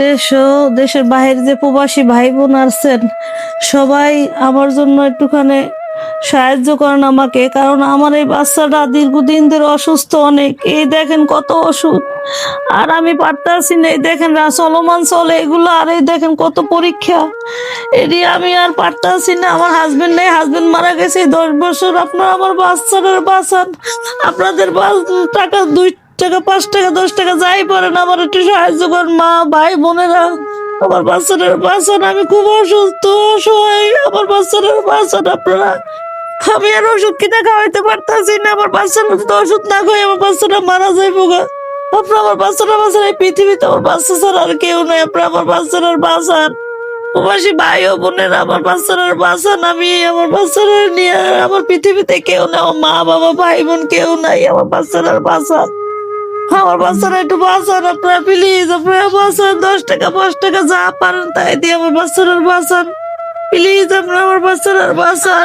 দেশ ও দেশের বাইরে যে প্রবাসী ভাই বোন আছেন, সবাই আমার জন্য একটুখানি সাহায্য করেন আমাকে, কারণ আমার এই বাচ্চাটা দীর্ঘদিন ধরে অসুস্থ অনেক। এই দেখেন কত ওষুধ আর আমি পারতাছি না, এই দেখেন চলমান চলে এগুলো, আর এই দেখেন কত পরীক্ষা। এটি আমি আর পারতাছি না, আমার হাজবেন্ড নেই হাজবেন্ড মারা গেছে দশ বছর আপনার আমার বাচ্চাটার বাঁচান। আপনাদের টাকা দুই টাকা, পাঁচ টাকা, দশ টাকা, যাই পারেন, আমার একটু সাহায্য করেন। মা, ভাই, বোনেরা, আমার বাচ্চাটার বাঁচান আমি খুব অসুস্থ, অসহায়। আমার বাচ্চাটার বাঁচান আপনারা, আমি আর ওষুধ কিনে খাওয়াইতে পারতাছি না, আমার বাচ্চাটা যদি ওষুধ না খাই আমার বাচ্চাটা মারা যাইব গা। আপনার আমার বাচ্চাটা বাঁচান এই পৃথিবীতে আমার বাচ্চা ছাড়া আর কেউ নাই, আপনার আমার বাচ্চাটার বাঁচান প্রবাসী ভাই ও বোনেরা, আমার বাচ্চাটার বাঁচান আমি আমার বাচ্চাটা নিয়ে, আমার পৃথিবীতে কেউ আমার মা বাবা ভাই বোন কেউ নাই, আমার বাচ্চাটার বাঁচান আমার বাচ্চারা একটু বাঁচান আপনারা প্লিজ আপনারা বাঁচান, দশ টাকা, পাঁচ টাকা যা পারেন তাই দিয়ে আমার বাচ্চাটার বাঁচান। প্লিজ আপনারা আমার বাচ্চাটার বাঁচান।